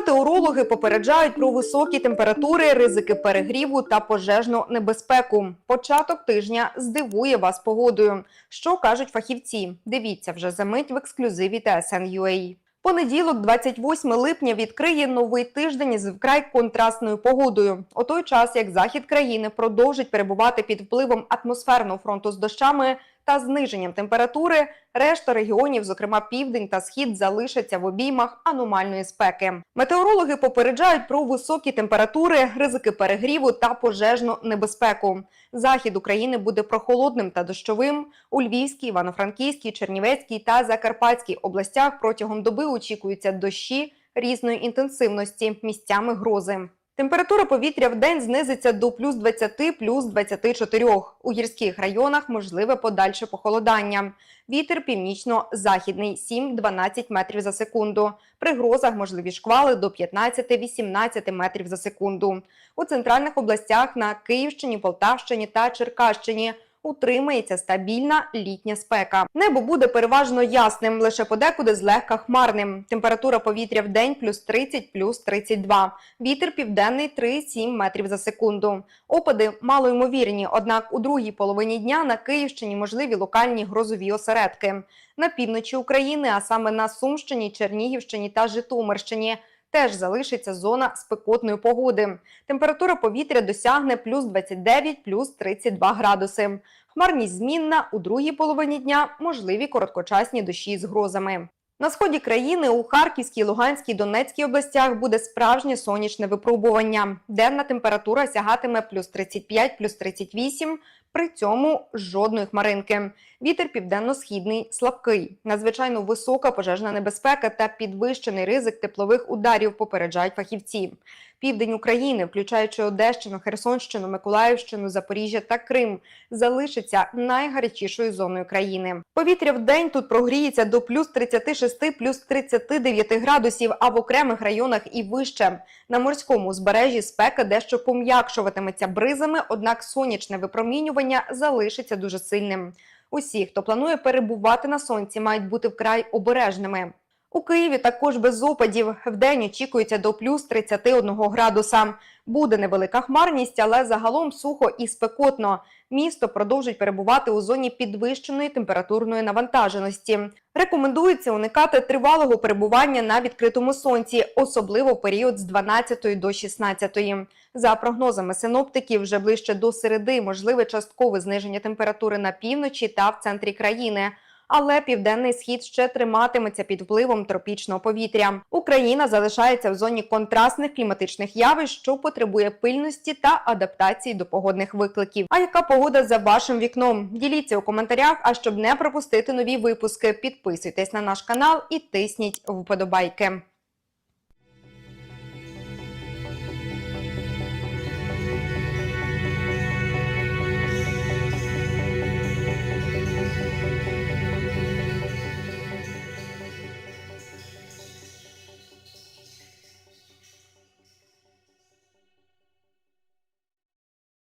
Метеорологи попереджають про високі температури, ризики перегріву та пожежну небезпеку. Початок тижня здивує вас погодою. Що кажуть фахівці? Дивіться вже за мить в ексклюзиві TSN.ua. Понеділок, 28 липня, відкриє новий тиждень з вкрай контрастною погодою. У той час, як захід країни продовжить перебувати під впливом атмосферного фронту з дощами та зниженням температури, решта регіонів, зокрема південь та схід, залишаться в обіймах аномальної спеки. Метеорологи попереджають про високі температури, ризики перегріву та пожежну небезпеку. Захід України буде прохолодним та дощовим. У Львівській, Івано-Франківській, Чернівецькій та Закарпатській областях протягом доби очікуються дощі різної інтенсивності, місцями грози. Температура повітря в день знизиться до плюс 20, плюс 24. У гірських районах можливе подальше похолодання. Вітер північно-західний 7-12 метрів за секунду. При грозах можливі шквали до 15-18 метрів за секунду. У центральних областях на Київщині, Полтавщині та Черкащині утримається стабільна літня спека. Небо буде переважно ясним, лише подекуди злегка хмарним. Температура повітря в день плюс 30, плюс 32. Вітер південний 3-7 метрів за секунду. Опади малоймовірні, однак у другій половині дня на Київщині можливі локальні грозові осередки. На півночі України, а саме на Сумщині, Чернігівщині та Житомирщині, теж залишиться зона спекотної погоди. Температура повітря досягне плюс 29, плюс 32 градуси. Хмарність змінна у другій половині дня можливі короткочасні дощі з грозами. На сході країни у Харківській, Луганській, Донецькій областях буде справжнє сонячне випробування. Денна температура сягатиме плюс 35, плюс 38, при цьому жодної хмаринки. Вітер південно-східний слабкий. Надзвичайно висока пожежна небезпека та підвищений ризик теплових ударів попереджають фахівці. Південь України, включаючи Одещину, Херсонщину, Миколаївщину, Запоріжжя та Крим, залишиться найгарячішою зоною країни. Повітря в день тут прогріється до плюс 36, плюс 39 градусів, а в окремих районах і вище. На морському узбережжі спека дещо пом'якшуватиметься бризами, однак сонячне випромінювання залишиться дуже сильним. Усі, хто планує перебувати на сонці, мають бути вкрай обережними. У Києві також без опадів. Вдень очікується до плюс 31 градуса. Буде невелика хмарність, але загалом сухо і спекотно. Місто продовжить перебувати у зоні підвищеної температурної навантаженості. Рекомендується уникати тривалого перебування на відкритому сонці, особливо в період з 12 до 16. За прогнозами синоптиків, вже ближче до середи можливе часткове зниження температури на півночі та в центрі країни. Але південний схід ще триматиметься під впливом тропічного повітря. Україна залишається в зоні контрастних кліматичних явищ, що потребує пильності та адаптації до погодних викликів. А яка погода за вашим вікном? Діліться у коментарях. А щоб не пропустити нові випуски, підписуйтесь на наш канал і тисніть вподобайки.